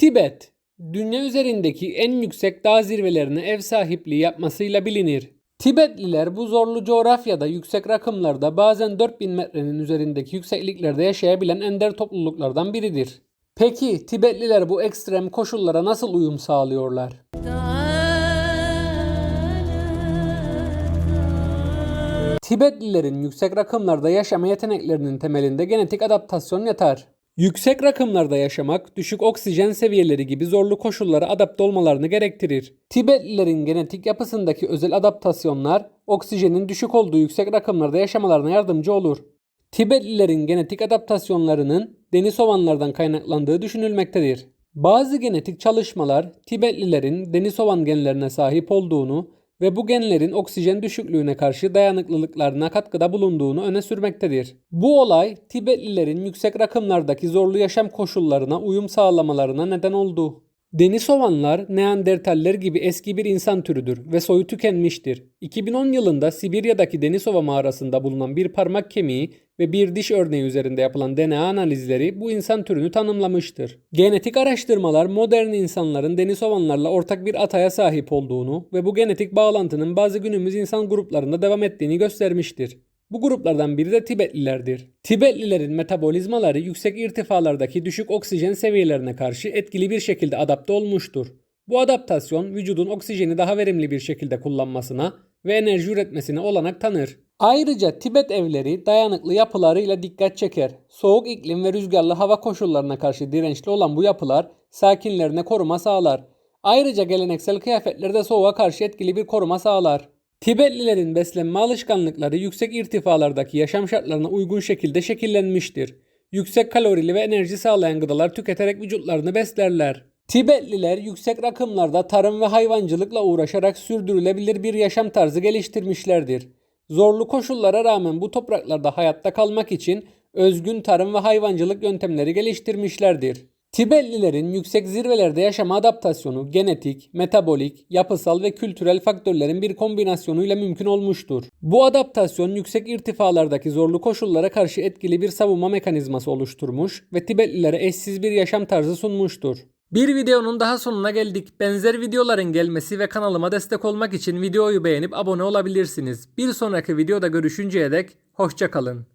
Tibet, dünya üzerindeki en yüksek dağ zirvelerine ev sahipliği yapmasıyla bilinir. Tibetliler bu zorlu coğrafyada yüksek rakımlarda bazen 4000 metrenin üzerindeki yüksekliklerde yaşayabilen ender topluluklardan biridir. Peki Tibetliler bu ekstrem koşullara nasıl uyum sağlıyorlar? Tibetlilerin yüksek rakımlarda yaşama yeteneklerinin temelinde genetik adaptasyon yatar. Yüksek rakımlarda yaşamak, düşük oksijen seviyeleri gibi zorlu koşullara adapte olmalarını gerektirir. Tibetlilerin genetik yapısındaki özel adaptasyonlar, oksijenin düşük olduğu yüksek rakımlarda yaşamalarına yardımcı olur. Tibetlilerin genetik adaptasyonlarının Denisovanlardan kaynaklandığı düşünülmektedir. Bazı genetik çalışmalar Tibetlilerin Denisovan genlerine sahip olduğunu ve bu genlerin oksijen düşüklüğüne karşı dayanıklılıklarına katkıda bulunduğunu öne sürmektedir. Bu olay Tibetlilerin yüksek rakımlardaki zorlu yaşam koşullarına uyum sağlamalarına neden oldu. Denisovanlar Neandertaller gibi eski bir insan türüdür ve soyu tükenmiştir. 2010 yılında Sibirya'daki Denisova mağarasında bulunan bir parmak kemiği ve bir diş örneği üzerinde yapılan DNA analizleri bu insan türünü tanımlamıştır. Genetik araştırmalar modern insanların Denisovanlarla ortak bir ataya sahip olduğunu ve bu genetik bağlantının bazı günümüz insan gruplarında devam ettiğini göstermiştir. Bu gruplardan biri de Tibetlilerdir. Tibetlilerin metabolizmaları yüksek irtifalardaki düşük oksijen seviyelerine karşı etkili bir şekilde adapte olmuştur. Bu adaptasyon vücudun oksijeni daha verimli bir şekilde kullanmasına ve enerji üretmesine olanak tanır. Ayrıca Tibet evleri dayanıklı yapılarıyla dikkat çeker. Soğuk iklim ve rüzgarlı hava koşullarına karşı dirençli olan bu yapılar sakinlerine koruma sağlar. Ayrıca geleneksel kıyafetler de soğuğa karşı etkili bir koruma sağlar. Tibetlilerin beslenme alışkanlıkları yüksek irtifalardaki yaşam şartlarına uygun şekilde şekillenmiştir. Yüksek kalorili ve enerji sağlayan gıdalar tüketerek vücutlarını beslerler. Tibetliler yüksek rakımlarda tarım ve hayvancılıkla uğraşarak sürdürülebilir bir yaşam tarzı geliştirmişlerdir. Zorlu koşullara rağmen bu topraklarda hayatta kalmak için özgün tarım ve hayvancılık yöntemleri geliştirmişlerdir. Tibetlilerin yüksek zirvelerde yaşama adaptasyonu genetik, metabolik, yapısal ve kültürel faktörlerin bir kombinasyonuyla mümkün olmuştur. Bu adaptasyon yüksek irtifalardaki zorlu koşullara karşı etkili bir savunma mekanizması oluşturmuş ve Tibetlilere eşsiz bir yaşam tarzı sunmuştur. Bir videonun daha sonuna geldik. Benzer videoların gelmesi ve kanalıma destek olmak için videoyu beğenip abone olabilirsiniz. Bir sonraki videoda görüşünceye dek hoşçakalın.